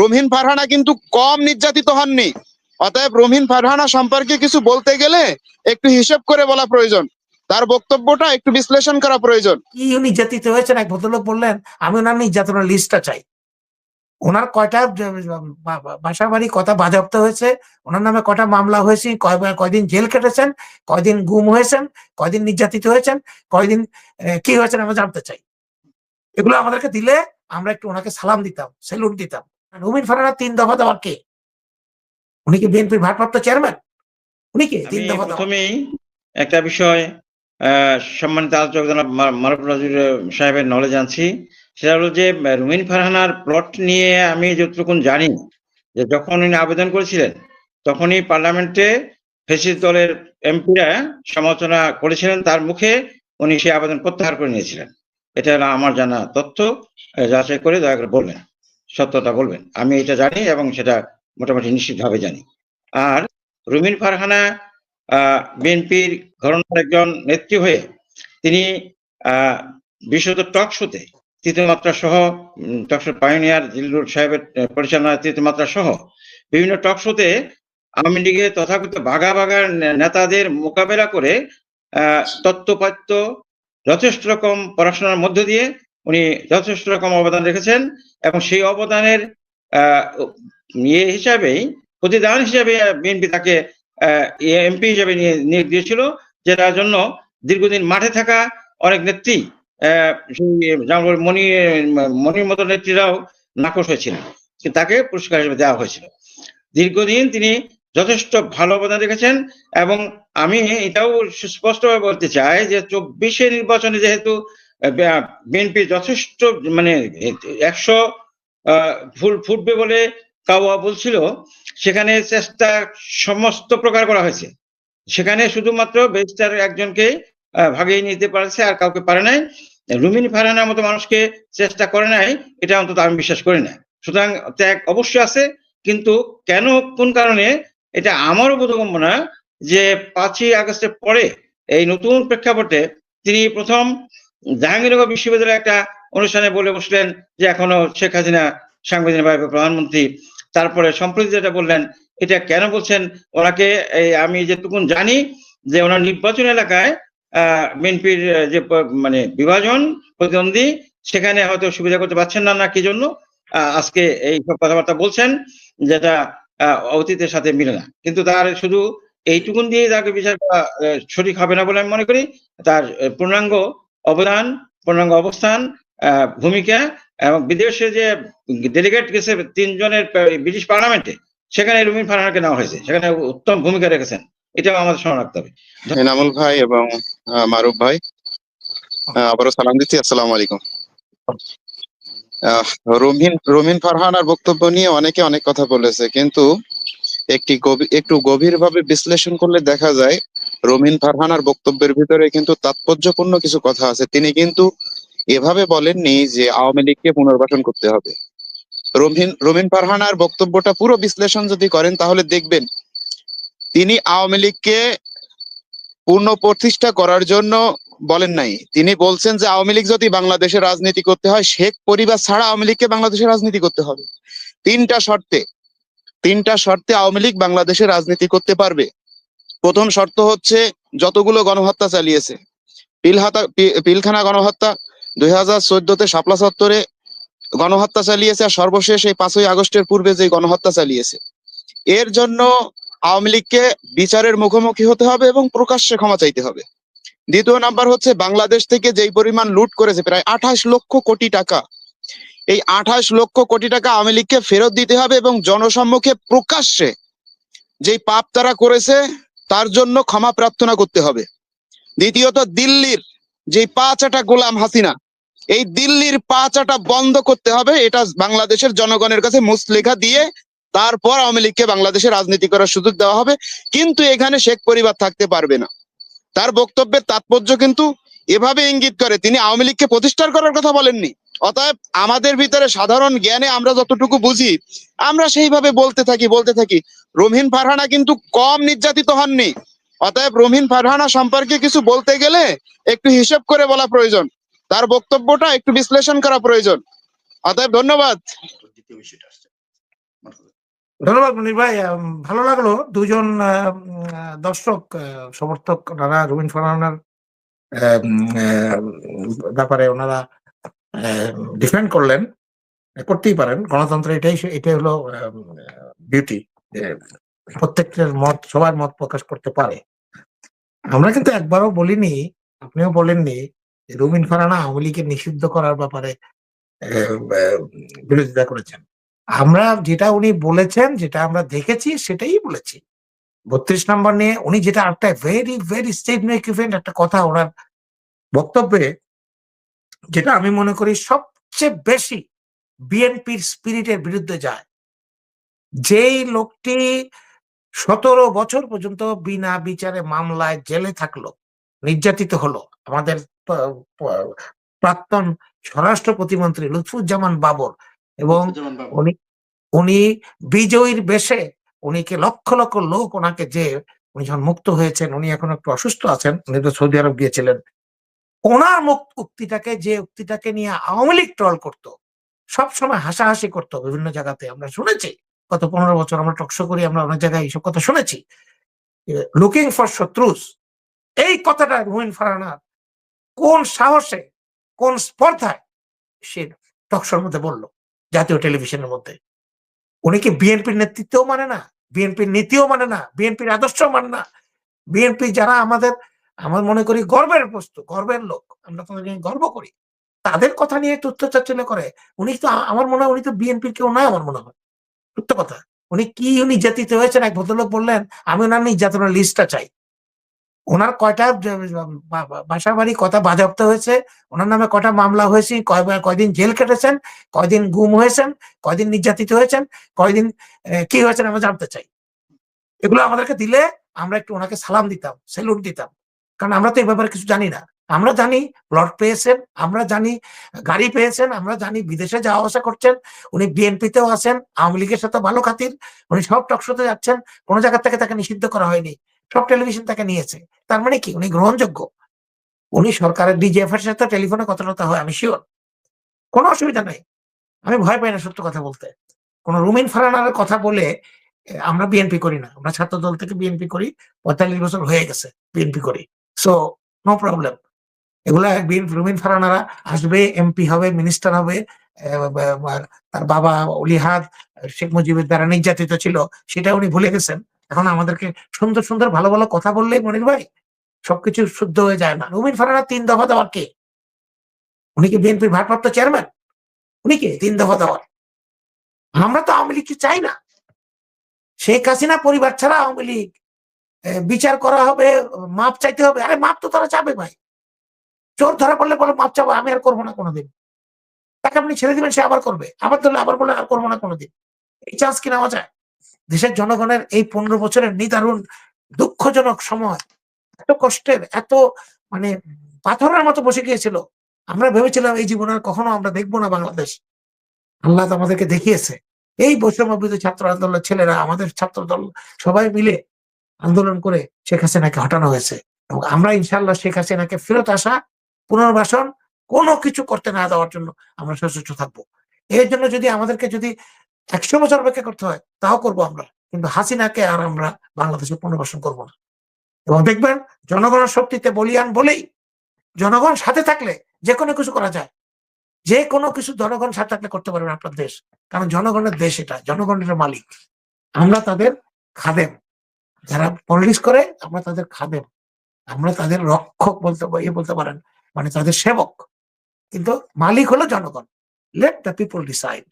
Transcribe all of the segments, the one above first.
রোমিন ফারহানা কিন্তু কম নির্যাতিত হননি। অতএব রোমিন ফারহানা সম্পর্কে কিছু বলতে গেলে একটু হিসেব করে বলা প্রয়োজন। তার বক্তব্যটা একটু বিশ্লেষণ করা প্রয়োজন। কি নির্যাতিত হয়েছেন এক ভদ্রলোক বললেন, আমি ওনার নির্যাতনের লিস্টটা চাই। ওনার কয়টা বাসা বাড়ি কটা বাজেয়াপ্ত হয়েছে? ওনার নামে কটা মামলা হয়েছে? কয়দিন জেল কেটেছেন? কয়দিন গুম হয়েছেন? কয়দিন নির্যাতিত হয়েছেন? কয়দিন কি হয়েছেন আমরা জানতে চাই। এগুলো আমাদেরকে দিলে আমরা একটু ওনাকে সালাম দিতাম, সেলুট দিতাম। রুমিন ফারানা তিন দফা দেওয়ার কে উনি কি বিএনপির ভারপ্রাপ্ত চেয়ারম্যান? উনি কে তিন দফা প্রথমেই একটা বিষয় সম্মানিত আলোচক জনাব মারুফ সাহেবের নলেজ আনছি। সেটা হলো যে রুমিন ফারহানার প্লট নিয়ে আমি যতটুকু জানি যে যখন উনি আবেদন করেছিলেন তখনই পার্লামেন্টে ফেসিস দলের এমপিরা সমালোচনা করেছিলেন। তার মুখে উনি সেই আবেদন প্রত্যাহার করে নিয়েছিলেন। এটা হলো আমার জানা তথ্য। যাচাই করে দয়া করে বলবেন। সত্যতা বলবেন। আমি এটা জানি এবং সেটা মোটামুটি নিশ্চিতভাবে জানি। আর রুমিন ফারহানা বিএনপির ঘরনার একজন নেত্রী হয়ে তিনি বিশেষত টক শোতে তৃতীয়মাত্রা সহ টক শো পাইনিয়ার জিল্লুর সাহেবের পরিচালনায় তৃতীয় মাত্রা সহ বিভিন্ন টক শোতে আওয়ামী লীগের তথাকথিত বাঘা বাঘা নেতাদের মোকাবেলা করে তত্ত্বপাত্য যথেষ্ট রকম পড়াশোনার মধ্য দিয়ে উনি যথেষ্ট রকম অবদান রেখেছেন এবং সেই অবদানের ইয়ে হিসাবেই, প্রতিদান হিসাবে বিএনপি তাকে এমপি হিসাবে নিয়ে, নিয়োগ দিয়েছিল, যেটার জন্য দীর্ঘদিন মাঠে থাকা অনেক নেত্রী মণি মণির মতো নেত্রীরাও নাকশ হয়েছিলেন। কিন্তু তাকে পুরস্কার হিসেবে দেওয়া হয়েছিল। দীর্ঘদিন তিনি যথেষ্ট ভালো অবদান রেখেছেন এবং আমি এটাও সুস্পষ্টভাবে বলতে চাই যে চব্বিশে নির্বাচনে যেহেতু বিএনপি যথেষ্ট মানে একশো ফুল ফুটবে বলে কাওয়া বলছিল, সেখানে চেষ্টা সমস্ত প্রকার করা হয়েছে। সেখানে শুধুমাত্র বেস্টার একজনকে ভাগিয়ে নিতে পারছে আর কাউকে পারে নাই। রুমিন ফারহানার মতো মানুষকে চেষ্টা করে নাই, এটা অন্তত আমি বিশ্বাস করি না। সুতরাং ত্যাগ অবশ্যই আছে, কিন্তু কেন, কোন কারণে, এটা আমারও বোধগম্য না যে পাঁচই আগস্টের পরে এই নতুন প্রেক্ষাপটে তিনি প্রথম জাহাঙ্গীরনগর বিশ্ববিদ্যালয়ে একটা অনুষ্ঠানে বলে বসলেন যে এখনও শেখ হাসিনা সাংবিধানিকভাবে প্রধানমন্ত্রী। তারপরে সম্প্রতি যেটা বললেন, এটা কেন বলছেন? ওনাকে আমি যেটুকুন জানি যে ওনার নির্বাচন এলাকায় বিএনপির যে মানে বিভাজন, প্রতিদ্বন্দ্বী, সেখানে হয়তো সুবিধা করতে পারছেন না না কি জন্য? আজকে এই সব কথাবার্তা বলছেন, যেটা অতীতের সাথে মিলে না। কিন্তু তার শুধু এইটুকুন দিয়ে তাকে বিচার করা সঠিক হবে না বলে আমি মনে করি। তার পূর্ণাঙ্গ অবদান, পূর্ণাঙ্গ অবস্থান ভূমিকা এবং বিদেশে যে ডেলিগেট গেছে তিনজনের ব্রিটিশ পার্লামেন্টে সেখানে রুমিন ফারহানাকে নেওয়া হয়েছে। সেখানে উত্তম ভূমিকা রেখেছেন। এটাও আমাদের স্মরণ রাখতে হবে। এনামুল ভাই এবং মারুফ ভাই। আবারও সালাম দিচ্ছি। আসসালামু আলাইকুম। রোমিন রোমিন ফারহানার বক্তব্য নিয়ে অনেকে অনেক কথা বলেছে, কিন্তু একটি একটু গভীরভাবে বিশ্লেষণ করলে দেখা যায় রোমিন ফারহানার বক্তব্যের ভিতরে কিন্তু তাৎপর্যপূর্ণ কিছু কথা আছে। তিনি কিন্তু এভাবে বলেননি যে আওয়ামী লীগকে পুনর্বাসন করতে হবে। রোমিন রোমিন ফারহানার বক্তব্যটা পুরো বিশ্লেষণ যদি করেন, তাহলে দেখবেন তিনি আওয়ামী লীগকে পূর্ণ প্রতিষ্ঠা করার জন্য বলেন নাই। তিনি বলছেন যে আওয়ামী লীগ যদি বাংলাদেশে রাজনীতি করতে হয়, শেখ পরিবার ছাড়া আওয়ামী লীগকে বাংলাদেশে রাজনীতি করতে হবে। তিনটা শর্তে তিনটা শর্তে আওয়ামী লীগ বাংলাদেশে রাজনীতি করতে পারবে। প্রথম শর্ত হচ্ছে যতগুলো গণহত্যা চালিয়েছে। পিলহাতা পিলখানা গণহত্যা দুই হাজার চোদ্দতে শাপলা চত্বরে গণহত্যা চালিয়েছে আর সর্বশেষ এই পাঁচই আগস্টের পূর্বে যে গণহত্যা চালিয়েছে। এর জন্য আওয়ামী লীগকে বিচারের মুখোমুখি হতে হবে এবং প্রকাশ্যে ক্ষমা চাইতে হবে। দ্বিতীয় নাম্বার হচ্ছে বাংলাদেশ থেকে যেই পরিমাণ লুট করেছে, প্রায় আঠাশ লক্ষ কোটি টাকা। এই আঠাশ লক্ষ কোটি টাকা আওয়ামী লীগকে ফেরত দিতে হবে এবং জনসম্মুখে প্রকাশ্যে যেই পাপ তারা করেছে তার জন্য ক্ষমা প্রার্থনা করতে হবে। দ্বিতীয়ত, দিল্লির যে পাঁচাটা গোলাম হাসিনা, এই দিল্লির পাঁচাটা বন্ধ করতে হবে। এটা বাংলাদেশের জনগণের কাছে মুসলেখা দিয়ে তারপর আওয়ামী লীগকে বাংলাদেশে রাজনীতি করার সুযোগ দেওয়া হবে। কিন্তু এখানে শেখ পরিবার থাকতে পারবে না। তার বক্তব্যের তাৎপর্য কিন্তু এভাবে ইঙ্গিত করে, তিনি আওয়ামী লীগকে প্রতিষ্ঠার করার কথা বলেননি। অতএব আমাদের ভিতরে সাধারণ জ্ঞানে আমরা যতটুকু বুঝি, আমরা সেইভাবে বলতে থাকি বলতে থাকি। রোমিন ফারহানা কিন্তু কম নির্যাতিত হননি। অতএব রোমিন ফারহানা সম্পর্কে কিছু বলতে গেলে একটু হিসেব করে বলা প্রয়োজন। তার বক্তব্যটা একটু বিশ্লেষণ করা প্রয়োজন। অতএব ধন্যবাদ। ধন্যবাদ মনির ভাই ভালো লাগল। দুজন দর্শক সমর্থক ওনারা রুবিন ফারহানার ব্যাপারে ওনারা ডিফেন্ড করলেন। করতেই পারেন। গণতন্ত্র এটাই এটাই হলো বিউটি প্রত্যেকটার মত, সবার মত প্রকাশ করতে পারে। আমরা কিন্তু একবারও বলিনি, আপনিও বলেননি যে রুবিন ফারহানা আওয়ামী লীগের নিষিদ্ধ করার ব্যাপারে বিরোধিতা করেছেন। আমরা যেটা উনি বলেছেন, যেটা আমরা দেখেছি, সেটাই বলেছি। বত্রিশ নম্বর নিয়ে উনি যেটা একটা ভেরি ভেরি সিগনিফিকেন্ট একটা কথা ওনার বক্তব্যে, যেটা আমি মনে করি সবচেয়ে বেশি বিএনপির স্পিরিটের বিরুদ্ধে যায়। যেই লোকটি সতেরো বছর পর্যন্ত বিনা বিচারে মামলায় জেলে থাকল নির্যাতিত হলো আমাদের প্রাক্তন স্বরাষ্ট্র প্রতিমন্ত্রী লুৎফুজ্জামান বাবর এবং উনি উনি বিজয়ীর বেশে উনিকে লক্ষ লক্ষ লোক ওনাকে যে উনি যখন মুক্ত হয়েছেন উনি এখন একটু অসুস্থ আছেন উনি তো সৌদি আরব গিয়েছিলেন। ওনার মুখ উক্তিটাকে যে উক্তিটাকে নিয়ে আওয়ামী লীগ ট্রল করতো সবসময় হাসাহাসি করতো বিভিন্ন জায়গাতে আমরা শুনেছি। গত পনেরো বছর আমরা টকশো করি, আমরা অনেক জায়গায় এইসব কথা শুনেছি। লুকিং ফর শত্রুস এই কথাটা রুহিন ফারানার কোন সাহসে, কোন স্পর্ধায় সে টকশোর মধ্যে বলল, জাতীয় টেলিভিশনের মধ্যে। উনি কি বিএনপির নেতৃত্বও মানে না? বিএনপির নীতিও মানে না? বিএনপির আদর্শ মানে না? বিএনপি যারা আমাদের, আমার মনে করি গর্বের বস্তু, গর্বের লোক, আমরা তাদের নিয়ে গর্ব করি। তাদের কথা নিয়ে তথ্য চাচ্চল্য করে, উনি তো আমার মনে হয় উনি তো বিএনপির কেউ না আমার মনে হয়। সত্য কথা। উনি কি নির্যাতিত হয়েছেন? এক ভদ্রলোক বললেন, আমি ওনার নির্যাতনের লিস্টটা চাই। ওনার কয়টা বাসা বাড়ি কথা বাজেয়াপ্ত হয়েছে? ওনার নামে কয়টা মামলা হয়েছে? কয়দিন জেল কেটেছেন? কয়দিন গুম হয়েছেন? কয়দিন নির্যাতিত হয়েছেন? কয়দিন কি হয়েছেন আমরা জানতে চাই। এগুলো আমাদেরকে দিলে আমরা একটু ওনাকে সালাম দিতাম, সেলুট দিতাম। কারণ আমরা তো এই ব্যাপারে কিছু জানি না। আমরা জানি প্লট পেয়েছেন, আমরা জানি গাড়ি পেয়েছেন, আমরা জানি বিদেশে যাওয়া আসা করছেন, উনি বিএনপিতেও আছেন, আওয়ামী লীগের সাথে ভালো খাতির, উনি সব টকশোতে যাচ্ছেন, কোনো জায়গা থেকে তাকে নিষিদ্ধ করা হয়নি, সব টেলিভিশন তাকে নিয়েছে, তার মানে কি? উনি গ্রহণযোগ্য। উনি সরকারের ডিজিএফ এর সাথে টেলিফোনে কথা টথা হয়, আমি শিওর কোনো অসুবিধা নাই। আমি ভয় পাই না সত্য কথা বলতে। কোন রুমিন ফারানার কথা বলে আমরা বিএনপি করি না। আমরা ছাত্র দল থেকে বিএনপি করি, পঁয়তাল্লিশ বছর হয়ে গেছে বিএনপি করি। সো নো প্রবলেম এগুলা বিএনপি রুমিন ফারানারা আসবে, এমপি হবে মিনিস্টার হবে তার বাবা অলিহাদ শেখ মুজিবের দ্বারা নির্যাতিত ছিল, সেটা উনি ভুলে গেছেন। এখন আমাদেরকে সুন্দর সুন্দর, ভালো ভালো কথা বললেই মনির ভাই সবকিছু শুদ্ধ হয়ে যায় না। রুমিন ফারানা তিন দফা দেওয়ার কে? উনি কি বিএনপির ভারপ্রাপ্ত চেয়ারম্যান উনি কে তিন দফা দেওয়ার? আমরা তো আওয়ামী লীগকে চাই না। শেখ হাসিনা পরিবার ছাড়া আওয়ামী লীগ বিচার করা হবে, মাপ চাইতে হবে। আরে মাপ তো তারা চাবে ভাই। চোর ধরা পড়লে বলে, মাপ চাবো, আমি আর করব না কোনোদিন। তাকে আপনি ছেড়ে দিবেন, সে আবার করবে। আবার ধরলে আবার বলে, আর করব না কোনোদিন। এই চান্স কি নেওয়া যায়? দেশের জনগণের এই পনেরো বছরের নিদারুণ, দুঃখজনক সময়, এত কষ্টের, এত মানে পাথরের মতো বসে গিয়েছিল। আমরা ভেবেছিলাম এই জীবন আর কখনো আমরা দেখব না বাংলাদেশ। আল্লাহ আমাদেরকে দেখিয়েছে। এই বৈষম্য বিরোধী ছাত্র আন্দোলনের ছেলেরা, আমাদের ছাত্র দল সবাই মিলে আন্দোলন করে শেখ হাসিনাকে হটানো হয়েছে। এবং আমরা ইনশাল্লাহ শেখ হাসিনাকে ফেরত আসা পুনর্বাসন কোনো কিছু করতে না দেওয়ার জন্য আমরা সচেষ্ট থাকব। এর জন্য যদি আমাদেরকে যদি একশো বছর অপেক্ষা করতে হয়, তাও করব আমরা। কিন্তু হাসিনাকে আর আমরা বাংলাদেশে পুনর্বাসন করব না। এবং দেখবেন, জনগণের শক্তিতে বলিয়ান বলেই জনগণ সাথে থাকলে যে কোনো কিছু করা যায়। যে কোনো কিছু জনগণ সাথে থাকলে করতে পারবে আপনার দেশ। কারণ জনগণের দেশ এটা, জনগণের মালিক। আমরা তাদের খাদেম। যারা পলিটিক্স করে, আমরা তাদের খাদেম। আমরা তাদের রক্ষক বলতে ইয়ে বলতে পারেন। মানে তাদের সেবক। কিন্তু মালিক হলো জনগণ। লেট দ্য পিপল ডিসাইড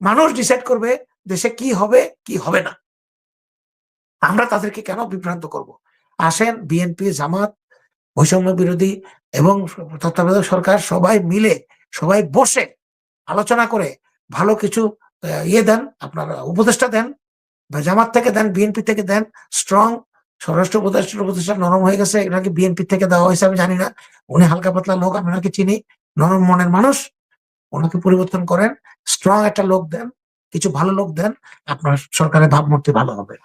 মানুষ ডিসাইড করবে দেশে কি হবে কি হবে না। আমরা তাদেরকে কেন বিভ্রান্ত করব? আসেন বিএনপি জামাত, বৈষম্য বিরোধী এবং তত্ত্বাবধায়ক সরকার সবাই মিলে, সবাই বসে আলোচনা করে ভালো কিছু ইয়ে দেন, আপনারা উপদেষ্টা দেন, বা জামাত থেকে দেন বিএনপি থেকে দেন স্ট্রং স্বরাষ্ট্র উপদেষ্টা উপদেষ্টা নরম হয়ে গেছে, এনাকে বিএনপি থেকে দেওয়া হয়েছে, আমি জানি না। উনি হালকা পাতলা লোক আমি ওনাকে চিনি? নরম মনের মানুষ। ওনাকে পরিবর্তন করেন স্ট্রং একটা লোক দেন, কিছু ভালো লোক দেন, আপনার সরকারের ভাবমূর্তি ভালো হবে।